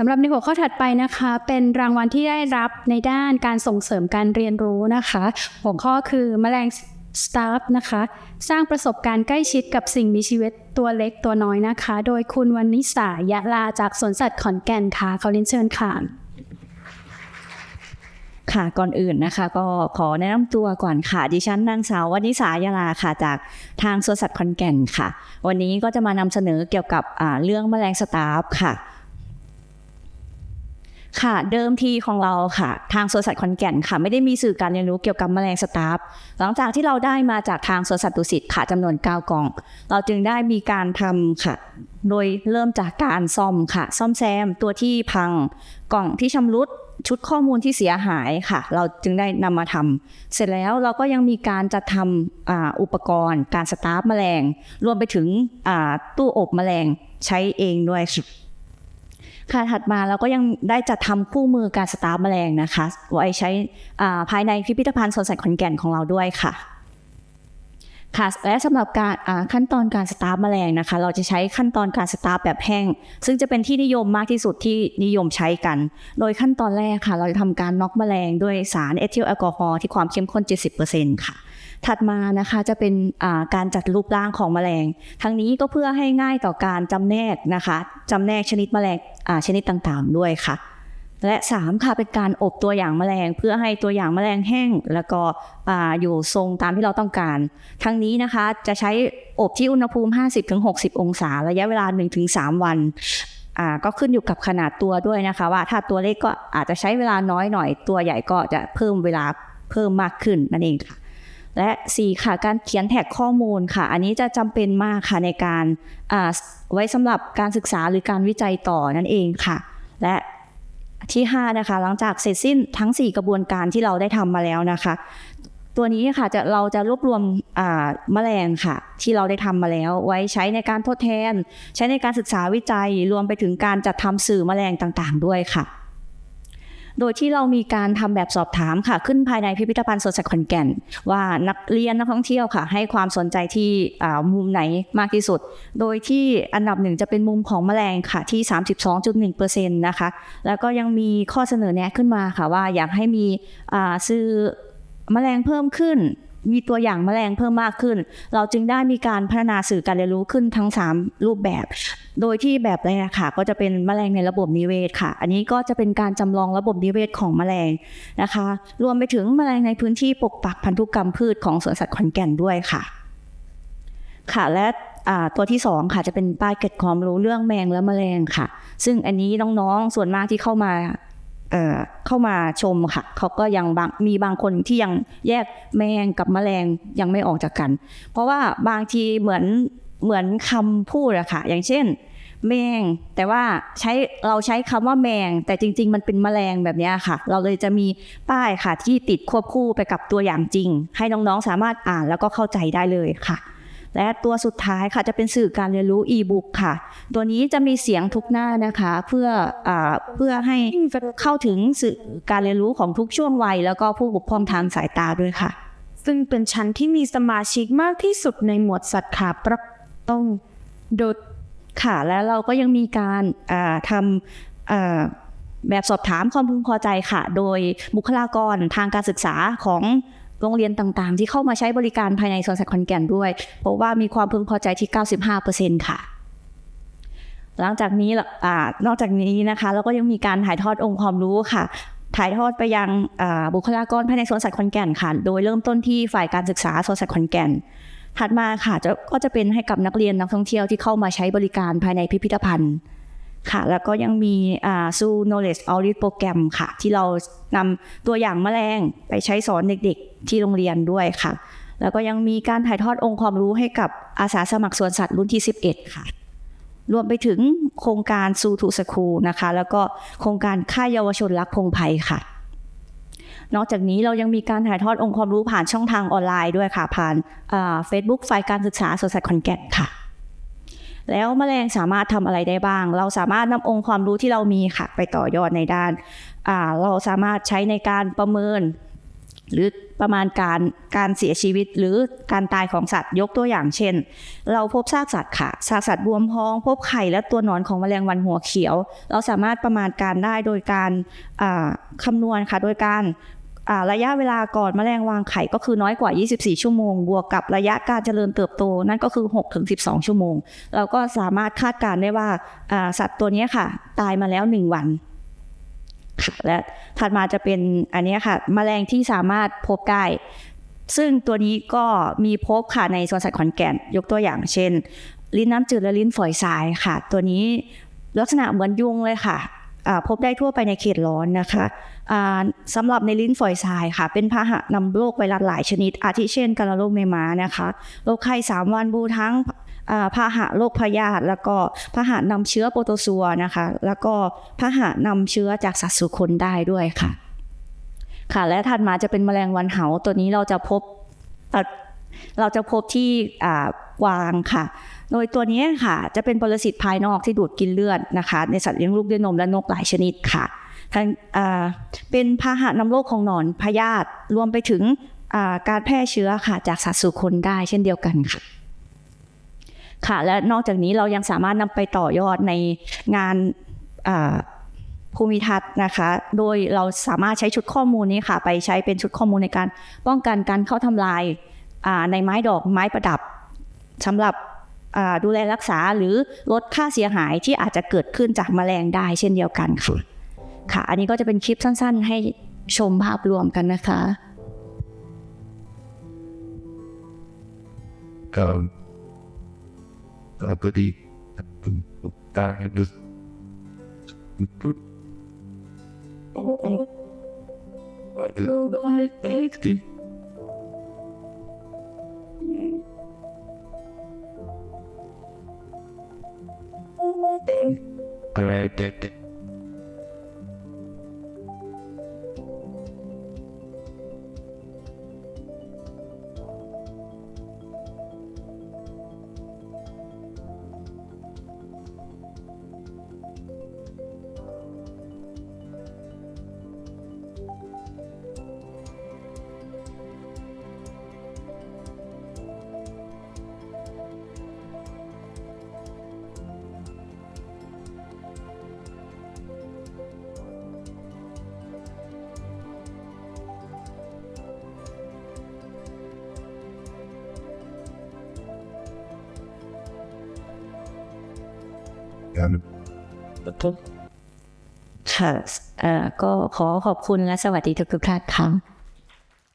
สำหรับในหัวข้อถัดไปนะคะ เป็นรางวัลที่ได้รับในด้านการส่งเสริมการเรียนรู้นะคะ หัวข้อคือแมลงสตาฟนะคะ สร้างประสบการณ์ใกล้ชิดกับสิ่งมีชีวิตตัวเล็กตัวน้อยนะคะ โดยคุณวันนิสายะลาจากสวนสัตว์ขอนแก่นค่ะเขาเรียนเชิญค่ะค่ะก่อนอื่นนะคะ ก็ขอแนะนำตัวก่อนค่ะ ดิฉันนางสาววนิสายาลาค่ะ จากทางสวนสัตว์ขอนแก่นค่ะ วันนี้ก็จะมานำเสนอเกี่ยวกับเรื่องแมลงสตาฟค่ะ ค่ะเดิมทีของเราค่ะ ทางสวนสัตว์ขอนแก่นค่ะ ไม่ได้มีสื่อการเรียนรู้เกี่ยวกับแมลงสตาฟหลังจากที่เราได้มาจากทางสวนสัตว์ดุสิตค่ะจำนวน9กล่อง เราจึงได้มีการทำค่ะ โดยเริ่มจากการซ่อมค่ะ ซ่อมแซมตัวที่พังกล่องที่ชำรุดชุดข้อมูลที่เสียหายค่ะ เราจึงได้นำมาทำเสร็จแล้วเราก็ยังมีการจัดทำอ่าอุปกรณ์ การสตาร์ฟแมลง รวมไปถึงตู้อบแมลงใช้เองด้วย ค่ะถัดมาเราก็ยังได้จัดทำคู่มือการสตาร์ฟแมลงนะคะไว้ใช้ภายในพิพิธภัณฑ์สวนสัตว์ขอนแก่นของเราด้วยค่ะค่ะและสำหรับการขั้นตอนการสตาร์ฟแมลงนะคะ เราจะใช้ขั้นตอนการสตาร์แบบแห้ง ซึ่งจะเป็นที่นิยมมากที่สุดที่นิยมใช้กัน โดยขั้นตอนแรกค่ะ เราจะทำการน็อกแมลงด้วยสารเอทิลแอลกอฮอล์ที่ความเข้มข้น 70%ค่ะ ถัดมานะคะจะเป็นการจัดรูปร่างของแมลง ทั้งนี้ก็เพื่อให้ง่ายต่อการจำแนกนะคะจำแนกชนิดแมลงชนิดต่างๆ ด้วยค่ะ และ 3 ค่ะเป็นการอบตัวอย่างแมลง เพื่อให้ตัวอย่างแมลงแห้ง แล้วก็ออยู่ทรงตามที่เราต้องการ ทั้งนี้นะคะจะใช้อบที่อุณหภูมิ 50-60 องศา ระยะเวลา 1-3 วันอ่าก็ขึ้นอยู่กับขนาดตัวด้วยนะคะ ว่าถ้าตัวเล็กก็อาจจะใช้เวลาน้อยหน่อยตัวใหญ่ก็จะเพิ่มเวลาเพิ่มมากขึ้นนั่นเองค่ะ และ 4 ค่ะ การเขียนแท็กข้อมูลค่ะ อันนี้จะจำเป็นมากค่ะในการไว้สำหรับการศึกษาหรือการวิจัยต่อนั่นเองค่ะ และที่ 5 นะคะ หลังจากเสร็จสิ้นทั้ง 4 กระบวนการที่เราได้ทำมาแล้วนะคะ ตัวนี้ค่ะจะเราจะรวบรวมแมลงค่ะ ที่เราได้ทำมาแล้ว ไว้ใช้ในการทดแทน ใช้ในการศึกษาวิจัยรวมไปถึงการจัดทำสื่อแมลงต่างๆ ด้วยค่ะ โดยที่เรามีการทำแบบสอบถามค่ะ ขึ้นภายในพิพิธภัณฑ์สวนสัตว์ขอนแก่น ว่านักเรียนนักท่องเที่ยวค่ะ ให้ความสนใจที่มุมไหนมากที่สุด โดยที่อันดับหนึ่งจะเป็นมุมของแมลงค่ะที่ 32.1%นะคะ แล้วก็ยังมีข้อเสนอแนะขึ้นมาค่ะว่าอยากให้มีซื้อแมลงเพิ่มขึ้นมีตัวอย่างแมลงเพิ่มมากขึ้น เราจึงได้มีการพัฒนาสื่อการเรียนรู้ขึ้นทั้ง 3 รูปแบบ โดยที่แบบแรกค่ะ ก็จะเป็นแมลงในระบบนิเวศค่ะ อันนี้ก็จะเป็นการจำลองระบบนิเวศของแมลงนะคะ รวมไปถึงแมลงในพื้นที่ปกปักพันธุกรรมพืชของสวนสัตว์ขอนแก่นด้วยค่ะ ค่ะและตัวที่สองค่ะจะเป็นป้ายเก็ดความรู้เรื่องแมงและแมลงค่ะ ซึ่งอันนี้น้องๆส่วนมากที่เข้ามาเเข้ามาชมค่ะเขาก็ยังบางมีบางคนที่ยังแยกแมงกับแมลงยังไม่ออกจากกัน เพราะว่าบางทีเหมือนเหมือนคำพูดอะค่ะ อย่างเช่น แมง แต่ว่าใช้เราใช้คำว่าแมง แต่จริง ๆ มันเป็นแมลงแบบนี้ค่ะ เราเลยจะมีป้ายค่ะที่ติดควบคู่ไปกับตัวอย่างจริง ให้น้องๆสามารถอ่านแล้วก็เข้าใจได้เลยค่ะ และตัวสุดท้ายค่ะจะเป็นสื่อการเรียนรู้อีบุ๊กค่ะ ตัวนี้จะมีเสียงทุกหน้านะคะ เพื่ออเพื่อให้เข้าถึงสื่อการเรียนรู้ของทุกช่วงวัย แล้วก็ผู้บกพร่องทางสายตาด้วยค่ะ ซึ่งเป็นชั้นที่มีสมาชิกมากที่สุดในหมวดสัตว์ขาประต้องโดด ค่ะ แล้วเราก็ยังมีการทำแบบสอบถามความพึงพอใจค่ะ โดยบุคลากรทางการศึกษาของโรงเรียนต่างๆ ที่เข้ามาใช้บริการภายในสวนสัตว์ขอนแก่นด้วยเพราะว่ามีความพึงพอใจที่ 95%ค่ะ หลังจากนี้อ่านอกจากนี้นะคะ เราก็ยังมีการถ่ายทอดองค์ความรู้ค่ะ ถ่ายทอดไปยังบุคลากรภายในสวนสัตว์ขอนแก่นค่ะ โดยเริ่มต้นที่ฝ่ายการศึกษาสวนสัตว์ขอนแก่น ถัดมาค่ะจะก็จะเป็นให้กับนักเรียนนักท่องเที่ยวที่เข้ามาใช้บริการภายในพิพิธภัณฑ์ค่ะ แล้วก็ยังมีอ่า Zoo Knowledge Outreach Program ค่ะ ที่เรานำตัวอย่างแมลงไปใช้สอนเด็กๆ ที่โรงเรียนด้วยค่ะ แล้วก็ยังมีการถ่ายทอดองค์ความรู้ให้กับอาสาสมัครสวนสัตว์รุ่นที่ 11 ค่ะ รวมไปถึงโครงการ Zoo to School นะคะ แล้วก็โครงการค่ายเยาวชนรักพงไพค่ะ นอกจากนี้เรายังมีการถ่ายทอดองค์ความรู้ผ่านช่องทางออนไลน์ด้วยค่ะ ผ่านเฟซบุ๊กฝ่ายการศึกษาสวนสัตว์ขอนแก่นค่ะ แล้วแมลงสามารถทำอะไรได้บ้าง เราสามารถนำองค์ความรู้ที่เรามีค่ะ ไปต่อยอดในด้านาเราสามารถใช้ในการประเมิน หรือประมาณการการเสียชีวิตหรือการตายของสัตว์ยกตัวอย่างเช่น เราพบซากสัตว์ค่ะซากสัตว์บวมท้อง พบไข่และตัวหนอนของแมลงวันหัวเขียว เราสามารถประมาณการได้โดยการคำนวณค่ะ โดยการ ระยะเวลาก่อนแมลงวางไข่ก็คือน้อยกว่า 24 ชั่วโมง บวกกับระยะการเจริญเติบโตนั่นก็คือ 6-12 ชั่วโมง เราก็สามารถคาดการณ์ได้ว่าสัตว์ตัวนี้ค่ะ ตายมาแล้ว 1 วันและถัดมาจะเป็นอันนี้ค่ะแมลงที่สามารถพบได้ ซึ่งตัวนี้ก็มีพบค่ะในสวนสัตว์ขอนแก่น ยกตัวอย่างเช่น ลิ้นน้ำจืดและลิ้นฝอยทรายค่ะ ตัวนี้ลักษณะเหมือนยุงเลยค่ะพบได้ทั่วไปในเขตร้อนนะคะ สำหรับในลิ้นฝอยทรายค่ะ เป็นพาหะนำโรคไวรัสหลายชนิด อาทิเช่นกาฬโรคเมมานะคะโรคไข้สามวันบูทั้งพาหะโรคพยาธิแล้วก็พาหะนำเชื้อโปรโตซัวนะคะ แล้วก็พาหะนำเชื้อจากสัตว์สู่คนได้ด้วยค่ะ ค่ะ และถัดมาจะเป็นแมลงวันเหาตัวนี้เราจะพบเราจะพบที่กวางค่ะ โดยตัวนี้ค่ะ จะเป็นปรสิตภายนอกที่ดูดกินเลือดนะคะ ในสัตว์เลี้ยงลูกด้วยนมและนกหลายชนิดค่ะ เป็นพาหะนำโรคของหนอนพยาธิรวมไปถึงการแพร่เชื้อค่ะจากสัตว์สู่คนได้เช่นเดียวกันค่ะค่ะและนอกจากนี้เรายังสามารถนำไปต่อยอดในงานภูมิทัศน์นะคะ โดยเราสามารถใช้ชุดข้อมูลนี้ค่ะ ไปใช้เป็นชุดข้อมูลในการป้องกันการเข้าทำลายในไม้ดอกไม้ประดับสำหรับดูแลรักษาหรือลดค่าเสียหายที่อาจจะเกิดขึ้นจากแมลงได้เช่นเดียวกันค่ะ ค่ะ อันนี้ก็จะเป็นคลิปสั้นๆ ให้ชมภาพรวมกันนะคะ um, I believe that it is Correct. ค่ะเอ่อก็ขอขอบคุณและสวัสดีทุกๆท่านค่ะ